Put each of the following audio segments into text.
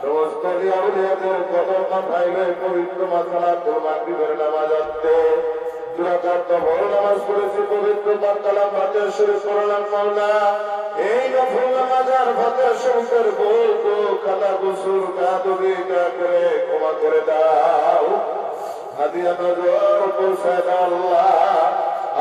সমস্ত লিয়াউলিয়াদের কদম মাথাইলে পবিত্র মাসালা কোরবান দিবের নামাজ আনতে দুরাকাত বড় নামাজ পড়েছি পবিত্র পাতালাম ফাতে শরীফ করলাম মাওলা এই নফল নামাজ আর ফাতে শরীফের বল তো খালা গুসুর কাদবি করে ক্ষমা করে দাও হাদিয়া নজর পৌঁছায় আল্লাহ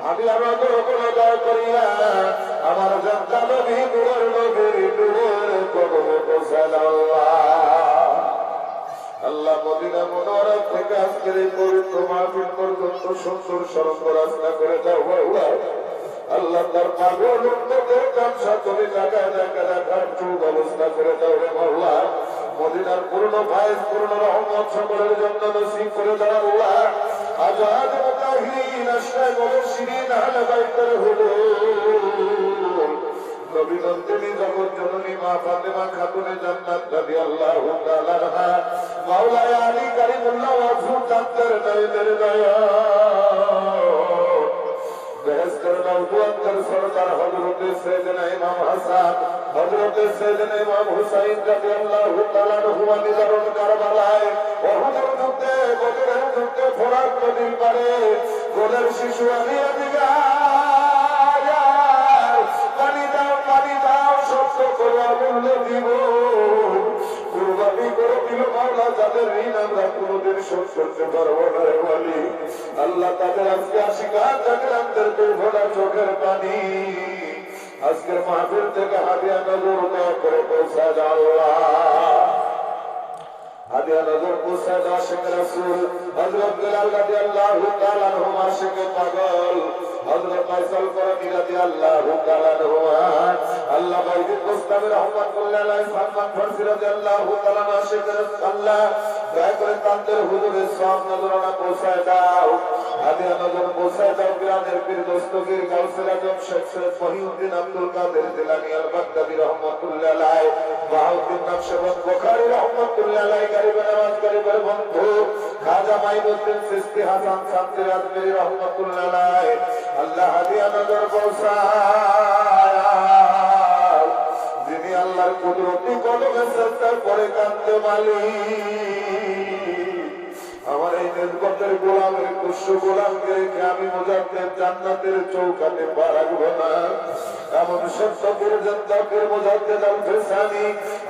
আমি কোনো দয় করিয়া আমার জনতা নবী নূরের নবীর নূরের পৌঁছাল আল্লাহ মদিনা মনোয়ারা থেকে আজকের এই পবিত্র মাহফিল পর্যন্ত সুন্দর সড়ক রাস্তা করে দাও আল্লাহ তার পাগল উন্নতের কামসা তুমি জায়গায় জায়গায় রাখার চুপ অবস্থা করে দাও রে মাওলা। মদিনার পূর্ণ ভাইস পূর্ণ রহমত সকলের জন্য নসিব করে দাও আল্লাহ আজাদ মুতাহিন আশরায় বলে শিরিন আহলে বাইতের হুজুর নবী নন্দিনী জগৎ জননী মা ফাতেমা খাতুনে জান্নাত রাদিয়াল্লাহু তাআলা আনহা মাওলানা আলী কারিমুল্লাহ ওয়াজু তাদের নয়নের দয়া বেহেশতের নবুয়তের সরদার হযরতে সাইয়েদনা ইমাম হাসান হযরতে সাইয়েদনা ইমাম হুসাইন রাদিয়াল্লাহু তাআলা আনহু নিজারুল কারবালায় শিশু আমি পানি দাও পানি দাও সত্য করে মূল্য দিব কুরবানি করে দিল মাওলা, যাদের ঋণ আমরা কোনোদিন আল্লাহ তাদের আজকে আশিকার আমাদের দুর্ঘটনা চোখের পানি। আজকের মাহফিল থেকে হাদিয়া নজর করে পৌঁছা আল্লাহ। নজর পৌঁছা দাও শেখ রাসূল হযরত বিলাল রাদিয়াল্লাহু তাআলা আনহু আশিক পাগল। হযরত ফাইসাল করনি রাদিয়াল্লাহু তাআলা আনহু আল্লাহ বাইতুল মুস্তাফি রাহমাতুল্লাহ আলাইহি সালমান ফারসি রাদিয়াল্লাহু তাআলা আশিক আল্লাহ দয়া করে তাদের হুজুরের সব নজরানা পৌঁছায় দাও। হাদিয়া নজর পৌঁছায় দাও, গ্রামের পীর Dastagir Gausul Azam Sheikh Syed Mohiuddin Abdul Qadir Jilani al Baghdadi রাহমাতুল্লাহ আলাইহি বাহাউদ্দিন নকশবন্দ বুখারী রাহমাতুল্লাহ আলাইহি গরিবের নামাজ গরিবের বন্ধু, খাজা মাইনুদ্দিন সিস্তি হাসান শান্তি রাজমেরি রহমতুল্লাহ আলাইহি আল্লাহ কুদরতি কলমে সত্তার পরে কান্দে মালিক। আমার এই নির্গতের গোলামের কুশ্য গোলামকে রেখে আমি মুজাদ্দের জান্নাতের চৌকাতে পা রাখব না। এমন সত্যকের জন্তাকের মুজাদ্দেদ আল ফেসানি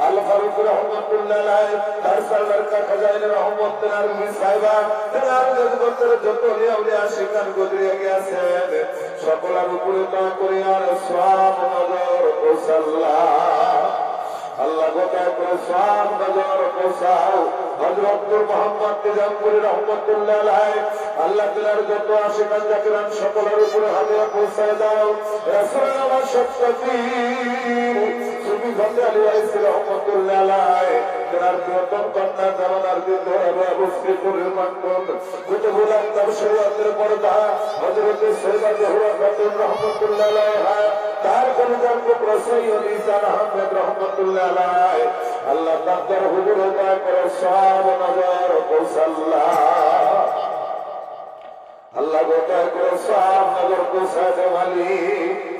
আল ফারুক রহমতুল্লাহ আলাইহি, তার সাল্লার কা খাজাইন রহমতুল্লাহ সাহেবা তার নির্গতের যত লিয়াউলিয়া শিকার সকলের উপরে দয়া করি আর সব নজর ও সাল্লাহ আল্লাহ গোটায় করে সব নজর পৌঁছাও হজরতুল মোহাম্মদ নিজামপুরি রহমতুল্লাহ আলাই আল্লাহ তাআলার যত আশিকান জাকিরান সকলের উপরে হাদিয়া পৌঁছায় দাও। রাসূল আমার সত্যি সুবি তার খাতুন রহমতুল্লাহ আলাইহা তার আহমেদ রহমতুল্লাহ আল্লাহ তাদের হুজুর দয়া করে সব নজর কৌশল্লাহ আল্লাহ গোটায় করে সব নজর পৌঁছাতে মালিক।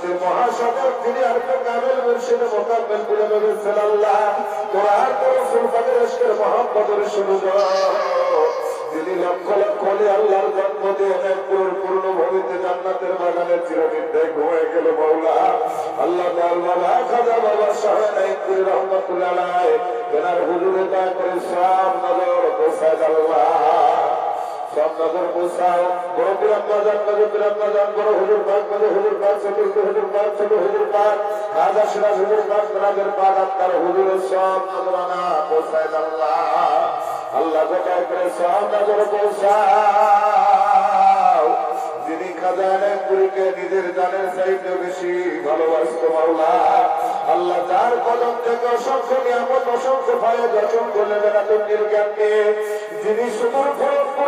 শক্তির মহাসাগর তিনি আর তো কামেল মুর্শিদ মোকাম্মেল করে বলেছেন আল্লাহ তোর আর তোর সুলতানের এসকের মহাব্বতের শুরু যিনি লক্ষ লক্ষ আল্লাহর জন্ম দিয়ে এক পুরো পূর্ণ ভূমিতে জান্নাতের বাগানে চিরনিদ্রায় ঘুমিয়ে গেল মৌলা সব নজর সব নজর পোসাও বড় আল্লাহ। আল্লাহ গোটায় করে সব পৌঁছাও। যিনি পুরীকে নিজের জানের চাইতে বেশি ভালোবাসত মাওলা। আল্লাহ যার কদম থেকে অসংখ্য নিয়ামত, অসংখ্য ভয়ে দর্শন করলে বেলা তন্দির জ্ঞানকে যিনি সুদূর ফরকপুরের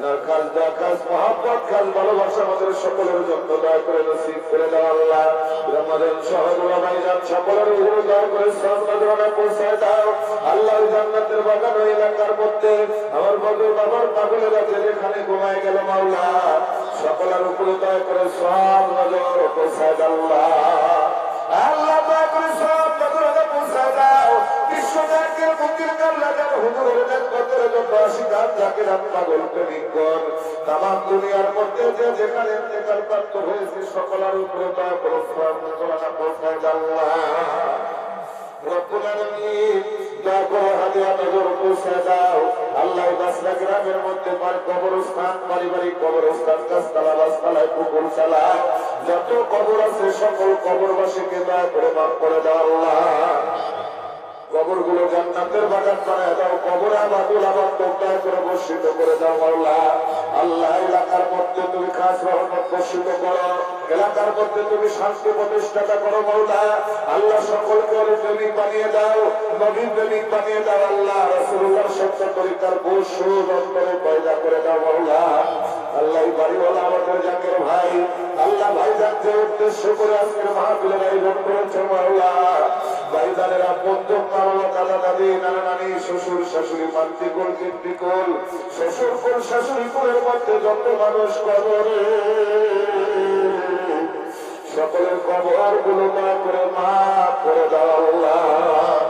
এনার কাজ দেওয়া কাজ, মহাব্বত কাজ, ভালোবাসা আমাদের সকলের জন্য দয়া করে নসিব করে আল্লাহ। ভাইজান সকলের উপরে দয়া করে পৌঁছায় দাও। আল্লাহ জান্নাতের বাগান ওই এলাকার মধ্যে। আমার বদল বাবার পাগলেরা যেখানে ঘুমায় গেল মাওলা, সকলের উপরে দয়া করে সব নজর পৌঁছায় দাও আল্লাহ। দয়া করে সব নজর পৌঁছায় দাও। বিশ্বজাকের মুক্তির যেন জন্য যাকে রাত পাগল প্রেমিকগণ তামাম দুনিয়ার মধ্যে যে যেখানে ইন্তেকাল প্রাপ্ত হয়েছে সকলের উপরে দয়া করে সব নজরানা পৌঁছায় দাও আল্লাহ। রব্বুল আলামিন, দয়া করে হাদিয়া নজর পৌঁছে দাও। আল্লাহ বাসরা গ্রামের মধ্যে পার কবরস্থান, পারিবারিক কবরস্থান গাছতলা বাসতলায় পুকুর চালা যত কবর আছে, সকল কবরবাসীকে দয়া করে মাফ করে দাও আল্লাহ। কবরগুলো জান্নাতের বাগান বানায় দাও। কবরে আবাদুল আবাদ দয়া করে বর্ষিত করে দাও আল্লাহ আল্লাহ, এলাকার মধ্যে তুমি খাস রহমত বর্ষিত করো। এলাকার মধ্যে তুমি শান্তি প্রতিষ্ঠাতা করো মাওলা। আল্লাহ সকলকে ওর প্রেমিক বানিয়ে দাও নবীন প্রেমিক বানিয়ে দাও। আল্লাহ রসুল্লাহ সত্য তরিকার বসু অন্তরে পয়দা করে দাও মাওলা। আল্লাহ বাড়িওয়ালা আমাদের জাকের ভাই। আল্লাহ ভাই যাকে উদ্দেশ্য করে আজকের মাহফিলের আয়োজন করেছে মাওলা। ভাইজানেরা বন্ধু মামলা দাদা দাদি নানা নানি শ্বশুর শাশুড়ি মাতৃকুল কীর্তিকুল শ্বশুর কুল, শাশুড়ি কুলের মধ্যে যত মানুষ কবরে। সকলের কবরগুলো মা করে মা করে দাও আল্লাহ।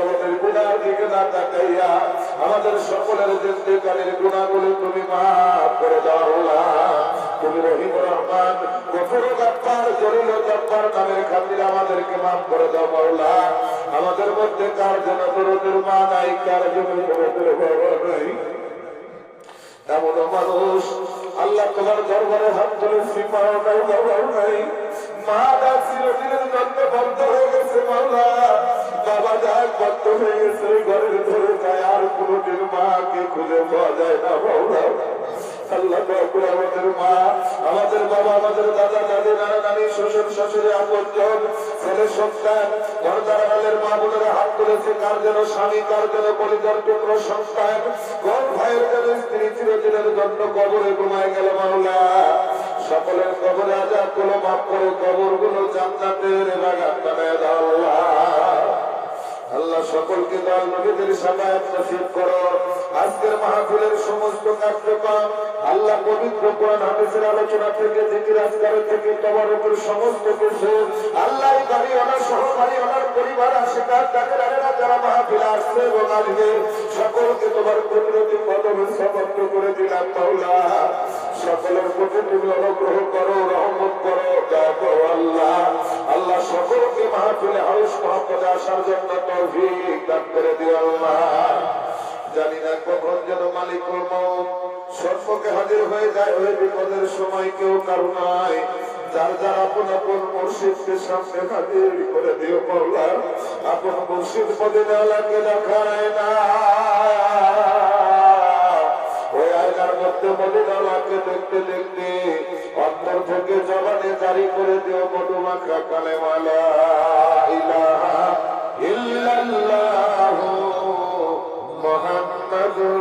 আমাদের গুণার দিকে না তাকাইয়া আমাদের সকলের তুমি মাফ করে দাও। তুমি রহিম রহমান গফুর গাপ্পার জলিল গাপ্পার নামের খাতিরে আমাদেরকে মাফ করে দাও মাওলা আমাদের মধ্যে কার যেন দরদের মা নাই, কার যেন দরদের বাবা নাই এমন মানুষ আল্লাহ তোমার দরবারে হাত ধরে নাই বাবাও নাই মা চিরদিনের বন্ধ হয়ে গেছে বাবা বন্ধ হয়ে গেছে ঘরের ধরে আর কোনোদিন মাকে খুঁজে পাওয়া যায় না করে আমাদের মা, আমাদের বাবা, আমাদের দাদা, দাদি, নানা, নানি, শ্বশুর, শাশুড়ি, আপনজন ছেলে সন্তান ঘরদারালের মা বোনেরা হাত তুলেছে, কার যেন স্বামী, কার যেন পরিবার টুকরো সন্তান। কোন ভাইয়ের যেন স্ত্রী চিরদিনের জন্য কবরে ঘুমায় গেল মাওলা। সকলের কবরে আজাদগুলো মাফ করে কবরগুলো জান্নাতের আল্লাহ। সকলকে দল নবীদের সামায়াত নসিব করো। আজকের মাহফিলের সমস্ত কার্যক্রম আল্লাহ পবিত্র কোরআন, হাদিসের আলোচনা থেকে, জিকির আজকার থেকে, তবরকের সমস্ত কিছু আল্লাহ বাড়ি ওনার সহ বাড়ি ওনার পরিবার আশিকার তাদের আরেরা যারা মাহফিলে আসছে এবং আসবে, সকলকে তোমার কুদরতি কদমে সমর্থ করে দিলাম মাওলা। সকলের প্রতি তুমি অনুগ্রহ করো, রহমত করো, দয়া করো আল্লাহ। আল্লাহ সকলকে মাহফিলে হাউস মহাপদে আসার জন্য তৌফিক দান করে দিও আল্লাহ। জানি না কখন যেন মালিক মত সর্বকে হাজির হয়ে যায়, ওই বিপদের সময় কেউ কারও নাই। যার যার আপন আপন মসজিদকে সামনে হাজির করে দিও মৌলা আপন মসজিদ পদে দেওয়ালাকে দেখায় না। দেখতে দেখতে থেকে জারি করে দিও মধুমাখা কালেমালা। ইলাহা ইল্লাল্লাহু করবো